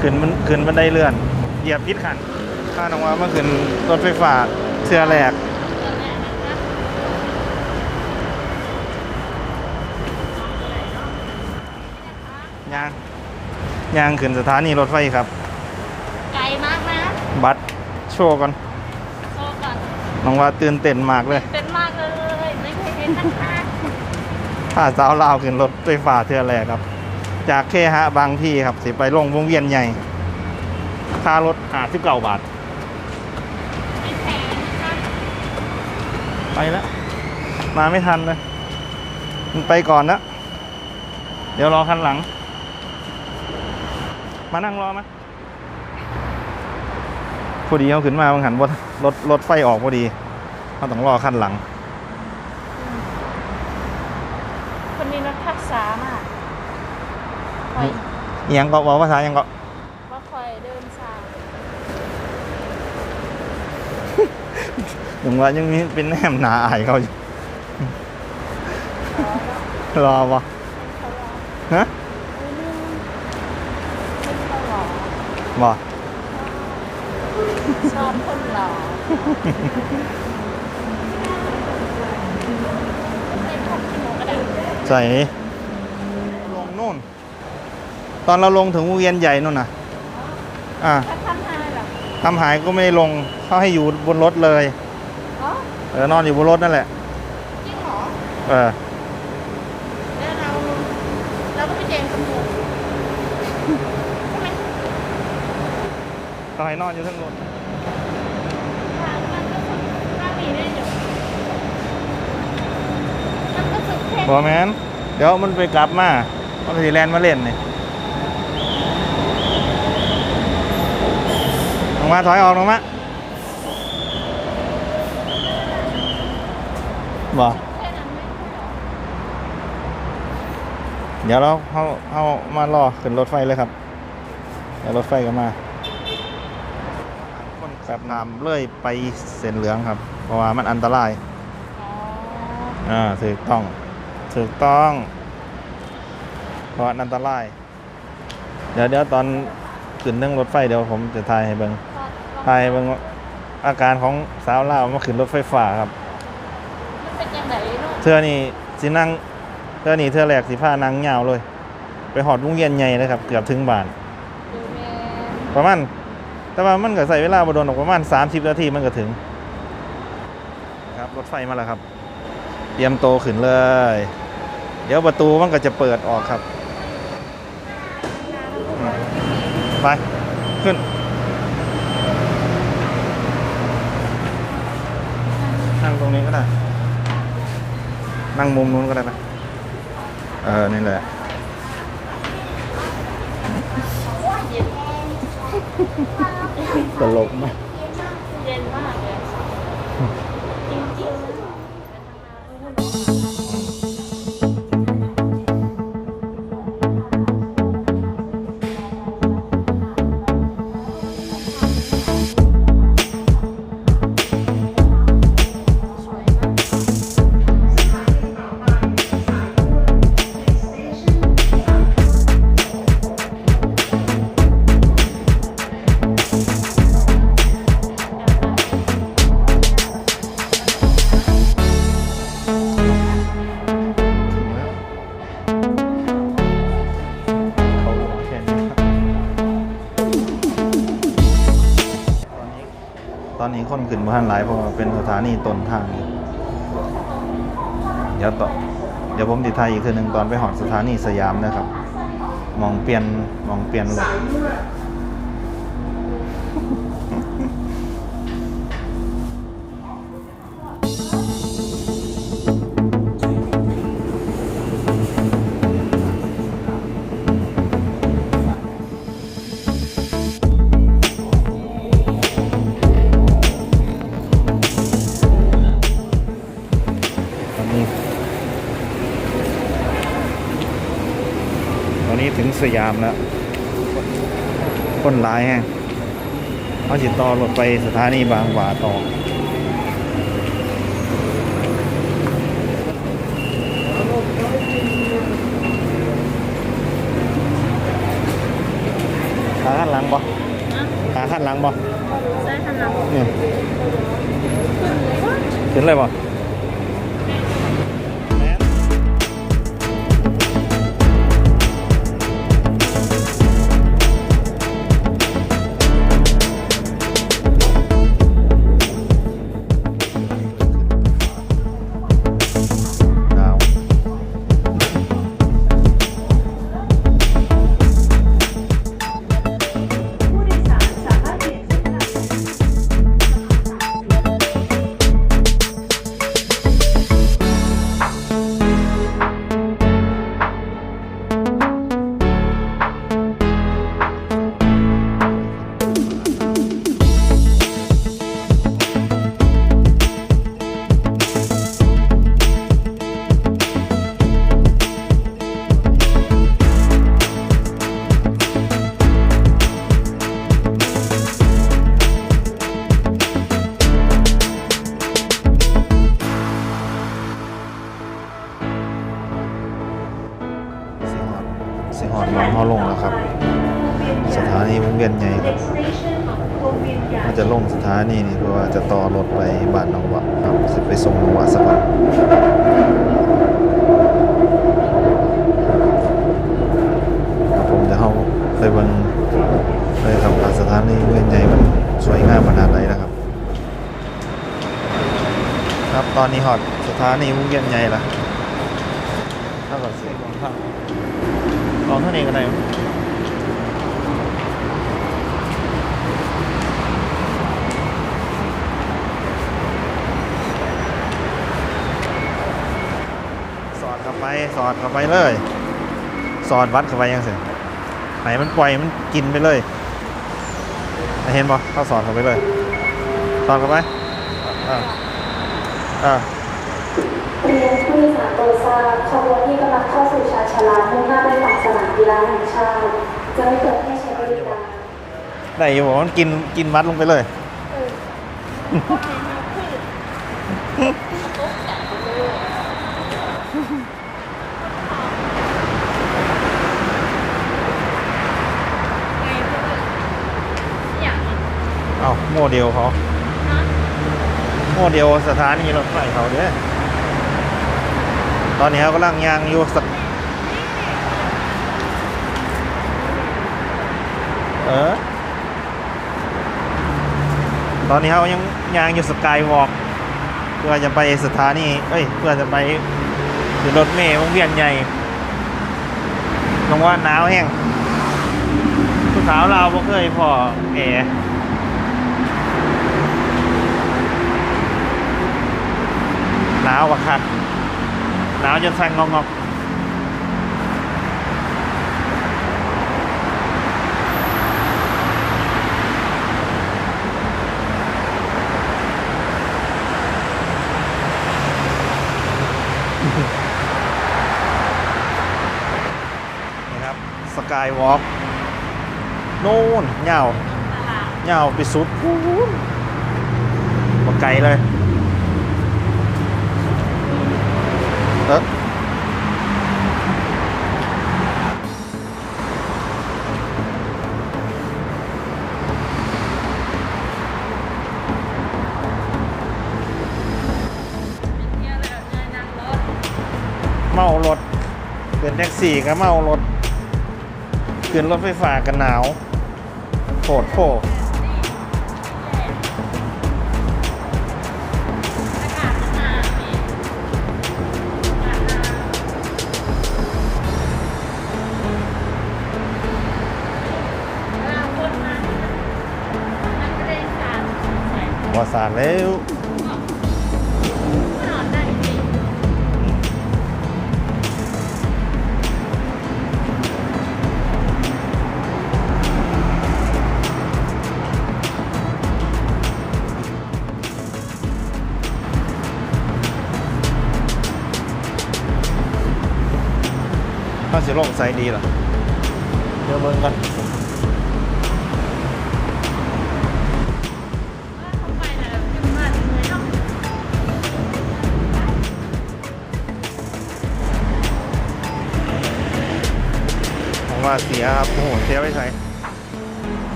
ขึ้นมันขึ้นบันไดเลื่อน เหยียบพิษขันข้าน้องว่าเมื่อคืนรถไฟฟ้าเสื้อแหลกยางยางขึ้นสถานีรถไฟครับ ไกลมากนะ บัตรโชว์ก่อนโซก่อนน้องว่าตื่นเต้นมากเลยเป็นมากเลย ไม่เคยเห็นนะคะถ้าสาวลาวขึ้นรถไฟฟ้าเทือแรกครับ จากเคหะบางที่ครับสิไปลงวงเวียนใหญ่ ค่ารถหาสิบเก้าบาทไม่แพงนะคะไปแล้ว มาไม่ทันเลยมันไปก่อนนะ เดี๋ยวรอคันหลัง มานั่งรอไหมพอดีเขาขึ้นมาบางหันว่ารถรถไฟออกพอดีเขาต้องรอคันหลัง คนนี้นักทักษามากคอย เอียงก็บอกภาษาเอียงก็ว่าคอยเดินสายถึงว่ายังมีเป็นแนมหนาอายเขาอยู่รอปะเขาหล่อฮะอุ้ยนี่เป็นเขาหล่อบ่ชอบคนหล่อเป็นคนขี้โมกระดังใส่ลงนู่น ตอนเราลงถึงวงเวียนใหญ่นู่นน่ะ อ่าถ้าทำให้เหรอทำหายก็ไม่ได้ลงเขาให้อยู่บนรถเลยอ๋อเออนอนอยู่บนรถนั่นแหละ จริงเหรอเออ แล้วเราเราก็ไปเจนกับหมูใช่ไหมเขาให้นอนอยู่ทั้งรถ ทางมันก็ฝึกถ้ามีได้อยู่มันก็ฝึกแค่บอแมนเดี๋ยวมันไปกลับมา มันสีแลนด์มาเล่นนี่ งมาถอยออกลงมาบอแค่นั้นไม่พอเดี๋ยวเราเขาเขามารอขึ้นรถไฟเลยครับเดี๋ยวรถไฟก็มาคนแบบน้ำเลื่อยไปเส้นเหลืองครับ เพราะว่ามันอันตรายอ๋ออ่าถูกต้องถูกต้อง เพราะอันตราย เดี๋ยวเดี๋ยวตอนขึ้นนั่งรถไฟเดี๋ยวผมจะทายให้เบิง ทายให้เบิงว่าอาการของสาวลาวมาขึ้นรถไฟฟ้าครับ มันเป็นยังไงเนาะเธอนี่สินั่งเธอนี่เธอแหลกสิผ้านั่งยาวเลย ไปหอดวงเวียนใหญ่เลยครับ เกือบถึงบ้าน ดูแม่ประมาณแต่ว่ามันก็ใส่เวลาบ่โดนออกประมาณ 30 นาทีมันก็ถึง ครับรถไฟมาแล้วครับ เตรียมโตวขึ้นเลย เดี๋ยวประตูมันก็จะเปิดออกครับอืมไป ขึ้น นั่งตรงนี้ก็ได้นั่งมุมนู้นก็ได้ไหมเออนี่แหละเย็นตลกมาก คนขึ้นมานหลายเพราะเป็นสถานีต้นทาง เดี๋ยวต่อเดี๋ยวผมติดไทยอีกคือหนึ่งตอนไปหอดสถานีสยามนะครับ มองเปลี่ยนมองเปลี่ยนรถ สยามแล้วคนร้ายแฮงเขาจิตต่อรถไปสถานีบางหวาต่อขาข้างหลังบ่นะขาข้างหลังบ่ใส่ขนาดนี่ขึ้นเลยบ่ หอดมองเขาลงแล้วครับ สถานีวงเวียนใหญ่ครับ Next station วงเวียนใหญ่มันจะลงสถานีนี่เพราะว่าจะต่อรถไปบ้านหนองวะครับจะไปส่งนองวะสักวันครับผมจะเข้าไปบนไปกับว่าสถานีวงเวียนใหญ่มันสวยงามขนาดไหนนะครับ ครับตอนนี้หอดสถานีวงเวียนใหญ่ละถ้าก่อนเสี ยงของข้างลองเท่านี้ก็ได้สอดเข้าไปสอดเข้าไปเลย สอดวัดเข้าไปยังเสียไหนมันปล่อยมันกินไปเลยเห็นปะเข้าสอดเข้าไปเลย สอดเข้าไปอ่าอ่า ขบวนที่กำลังเข้าสู่ชาชาลามุ่งหน้าไปฝั่งสนามกีฬาแห่งชาติจะไม่เปิดให้ใช้บริการได้อยู่บอกมันกินกินวัดลงไปเลยเฮ้ยไงเพื่อย่างนี้เอาโมเดลเขาโมเดลสถานีรถไฟเขาเด้อ ตอนนี้เขากำลังยางอยู่สักเออตอนนี้เขายังยางอยู่สกายวอล์กเพื่อจะไปสถานีเอ้ย เพื่อจะไปขึ้นรถเมล์วงเวียนใหญ่ลงว่าหนาวแห้งผู้สาวเราบ่เคยพอแอร์หนาวบักคัก หนาวจนสั่งงอกงอกนี่ครับสกายวอล์กโน่นเหงาตลาดเหงาไปสุดพูนมาไกลเลยเออ เที่ยว แล้วเดินนั่งรถเมารถเป็นแท็กซี่ก็เมารถขึ้นรถไฟฟ้ากันหนาวโผดโผ ใส่วาสานแล้วนอนได้จริงถ้าสิลงใส่ดีเหรอเดี๋ยวเบิ่งกัน มว่าเสียครับโอ้โหเสียไปใส่